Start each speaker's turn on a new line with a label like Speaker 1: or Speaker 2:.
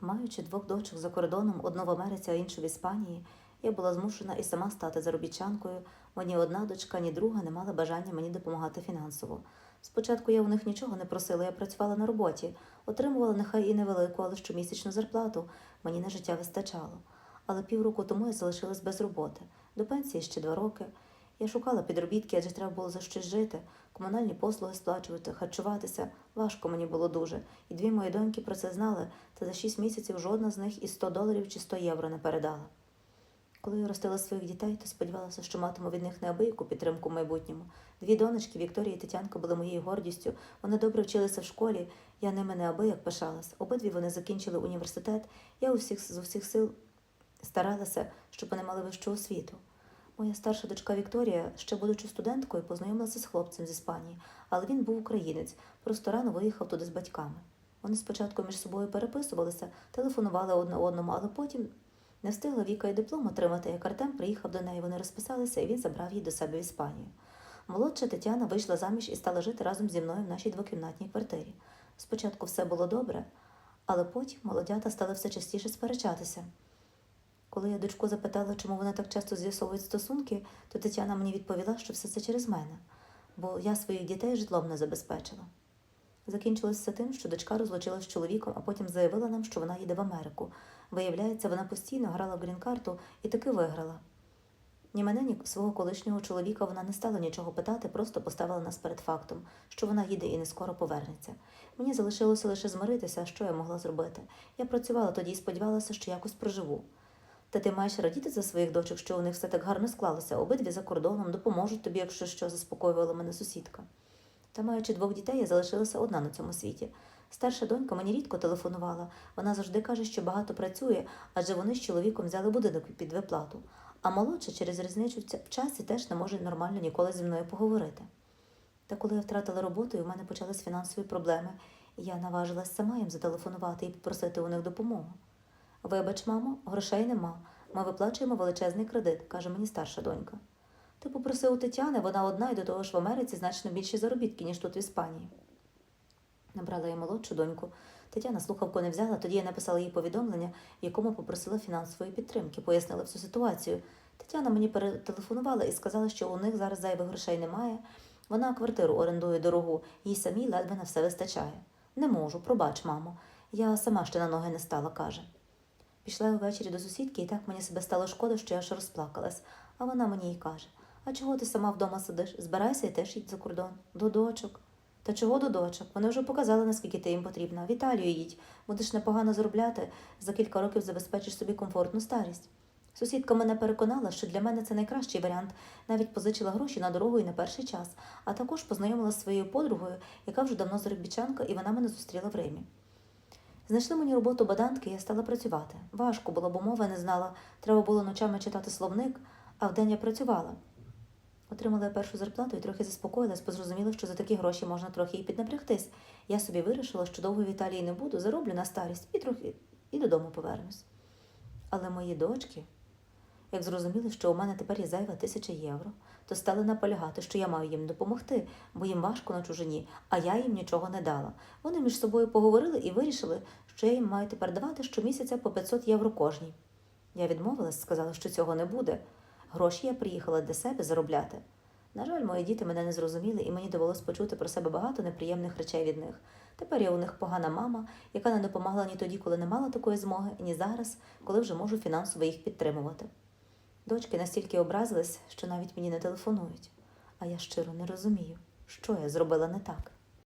Speaker 1: Маючи двох дочок за кордоном, одну в Америці, а іншу в Іспанії, я була змушена і сама стати заробітчанкою, бо ні одна дочка, ні друга не мали бажання мені допомагати фінансово. Спочатку я у них нічого не просила, я працювала на роботі, отримувала нехай і невелику, але щомісячну зарплату. Мені на життя вистачало. Але півроку тому я залишилась без роботи. До пенсії ще два роки. Я шукала підробітки, адже треба було за щось жити, комунальні послуги сплачувати, харчуватися. Важко мені було дуже. І дві мої доньки про це знали, та за шість місяців жодна з них і 100 доларів чи 100 євро не передала. Коли я ростила своїх дітей, то сподівалася, що матиму від них неабияку підтримку в майбутньому. Дві донечки, Вікторія і Тетянка, були моєю гордістю. Вони добре вчилися в школі, я ними неабияк пишалась. Обидві вони закінчили університет. Я усіх з усіх сил старалася, щоб вони мали вищу освіту. Моя старша дочка Вікторія, ще будучи студенткою, познайомилася з хлопцем з Іспанії, але він був українець, просто рано виїхав туди з батьками. Вони спочатку між собою переписувалися, телефонували одне одному, але потім не встигла Віка і диплом отримати, як Артем приїхав до неї, вони розписалися, і він забрав її до себе в Іспанію. Молодша Тетяна вийшла заміж і стала жити разом зі мною в нашій двокімнатній квартирі. Спочатку все було добре, але потім молодята стали все частіше сперечатися. Коли я дочку запитала, чому вони так часто з'ясовують стосунки, то Тетяна мені відповіла, що все це через мене, бо я своїх дітей житлом не забезпечила. Закінчилося все тим, що дочка розлучилась з чоловіком, а потім заявила нам, що вона їде в Америку. Виявляється, вона постійно грала в грін-карту і таки виграла. Ні мене, ні свого колишнього чоловіка вона не стала нічого питати, просто поставила нас перед фактом, що вона їде і не скоро повернеться. Мені залишилося лише змиритися, що я могла зробити. Я працювала тоді і сподівалася, що якось проживу. Та ти маєш радіти за своїх дочок, що у них все так гарно склалося. Обидві за кордоном допоможуть тобі, якщо що, заспокоювала мене сусідка. Та маючи двох дітей, я залишилася одна на цьому світі. Старша донька мені рідко телефонувала. Вона завжди каже, що багато працює, адже вони з чоловіком взяли будинок під виплату. А молодша через різницю в часі теж не може нормально ніколи зі мною поговорити. Та коли я втратила роботу і в мене почались фінансові проблеми, я наважилась сама їм зателефонувати і попросити у них допомогу. Вибач, мамо, грошей нема. Ми виплачуємо величезний кредит, каже мені старша донька. Ти попроси у Тетяни, вона одна і до того ж в Америці значно більші заробітки, ніж тут в Іспанії. Набрала я молодшу доньку. Тетяна слухавку не взяла, тоді я написала їй повідомлення, в якому попросила фінансової підтримки, пояснила всю ситуацію. Тетяна мені перетелефонувала і сказала, що у них зараз зайвих грошей немає. Вона квартиру орендує дорогу, їй самій ледве на все вистачає. Не можу, пробач, мамо. Я сама ще на ноги не стала, каже. Пішла ввечері до сусідки, і так мені себе стало шкода, що я аж розплакалась. А вона мені й каже: А чого ти сама вдома сидиш? Збирайся і теж їдь за кордон. До дочок. Та чого до дочок? Вони вже показали, наскільки ти їм потрібна. В Італію їдь, будеш непогано заробляти, за кілька років забезпечиш собі комфортну старість. Сусідка мене переконала, що для мене це найкращий варіант, навіть позичила гроші на дорогу і на перший час, а також познайомила з своєю подругою, яка вже давно заробітчанка, і вона мене зустріла в Римі. Знайшли мені роботу бадантки, я стала працювати. Важко було, бо мови не знала. Треба було ночами читати словник, а вдень я працювала. Отримала я першу зарплату і трохи заспокоїлась, бо зрозуміла, що за такі гроші можна трохи і піднапрягтись. Я собі вирішила, що довго в Італії не буду, зароблю на старість і трохи і додому повернусь. Але мої дочки, як зрозуміли, що у мене тепер є зайва тисяча євро, то стали наполягати, що я маю їм допомогти, бо їм важко на чужині, а я їм нічого не дала. Вони між собою поговорили і вирішили, що я їм маю тепер давати щомісяця по 500 євро кожній. Я відмовилась, сказала, що цього не буде. Гроші я приїхала для себе заробляти. На жаль, мої діти мене не зрозуміли, і мені довелось почути про себе багато неприємних речей від них. Тепер я у них погана мама, яка не допомагала ні тоді, коли не мала такої змоги, ні зараз, коли вже можу фінансово їх підтримувати. Дочки настільки образились, що навіть мені не телефонують, а я щиро не розумію, що я зробила не так.